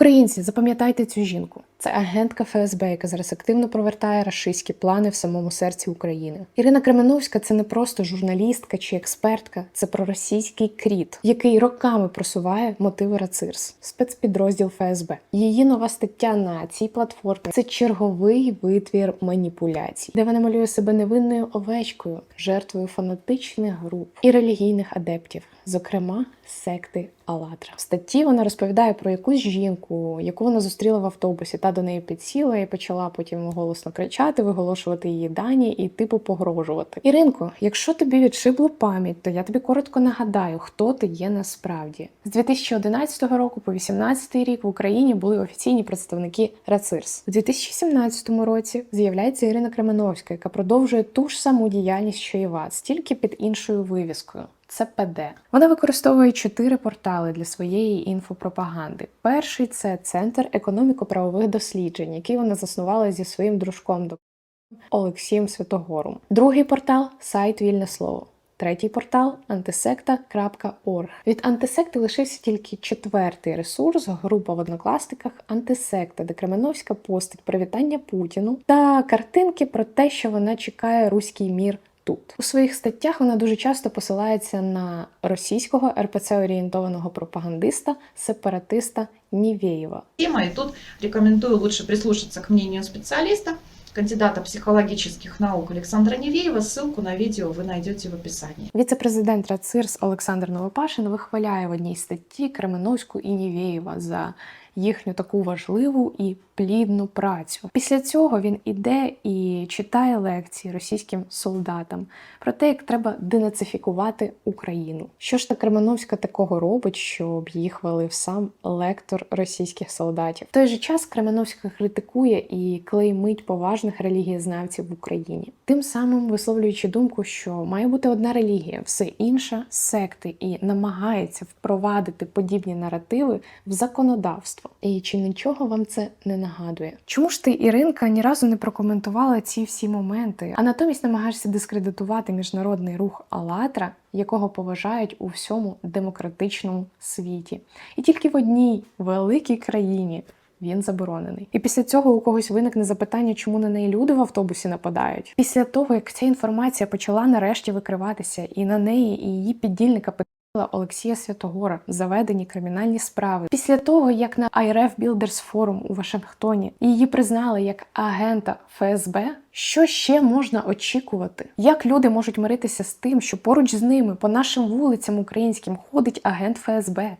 Українці, запам'ятайте цю жінку. Це агентка ФСБ, яка зараз активно провертає рашистські плани в самому серці України. Ірина Кременовська це не просто журналістка чи експертка, це проросійський кріт, який роками просуває мотиви Рацирс, спецпідрозділ ФСБ. Її нова стаття на цій платформі це черговий витвір маніпуляцій, де вона малює себе невинною овечкою, жертвою фанатичних груп і релігійних адептів, зокрема секти Алатра. В статті вона розповідає про якусь жінку, яку вона зустріла в автобусі, та до неї підсіла і почала потім голосно кричати, виголошувати її дані і типу погрожувати. Іринко, якщо тобі відшибло пам'ять, то я тобі коротко нагадаю, хто ти є насправді. З 2011 року по 2018 рік в Україні були офіційні представники РАЦИРС. У 2017 році з'являється Ірина Кременовська, яка продовжує ту ж саму діяльність, що і вас, тільки під іншою вивіскою. Це ПД. Вона використовує чотири портали для своєї інфопропаганди. Перший це центр економіко-правових досліджень, який вона заснувала зі своїм дружком Олексієм Святогором. Другий портал сайт Вільне Слово. Третій портал антисекта.орг. Від антисекти лишився тільки четвертий ресурс, група в однокласниках Антисекта, де Кременовська постить привітання Путіну та картинки про те, що вона чекає руський мір. Тут у своїх статтях вона дуже часто посилається на російського РПЦ орієнтованого пропагандиста, сепаратиста Нівєєва. тема, и тут рекомендую лучше прислушаться к мнению специалиста, кандидата психологических наук Александра Невеева. Ссылку на видео вы найдете в описании. Віце-президент РАЦИРС Олександр Новопашин вихваляє в одній статті Кременовську і Нівєєва за їхню таку важливу і плідну працю. Після цього він іде і читає лекції російським солдатам про те, як треба денацифікувати Україну. Що ж та Кременовська такого робить, щоб її хвалив сам лектор російських солдатів? В той же час Кременовська критикує і клеймить поважних релігієзнавців в Україні, тим самим висловлюючи думку, що має бути одна релігія, все інше секти, і намагається впровадити подібні наративи в законодавство. І чи нічого вам це не нагадує? Чому ж ти, Іринка, ні разу не прокоментувала ці всі моменти, а натомість намагаєшся дискредитувати міжнародний рух Алатра, якого поважають у всьому демократичному світі, і тільки в одній великій країні. Він заборонений. І після цього у когось виникне запитання, чому на неї люди в автобусі нападають. Після того, як ця інформація почала нарешті викриватися, і на неї і її піддільника Олексія Святогора заведені кримінальні справи після того, як на IRF Builders Forum у Вашингтоні її признали як агента ФСБ. Що ще можна очікувати? Як люди можуть миритися з тим, що поруч з ними по нашим вулицям українським ходить агент ФСБ?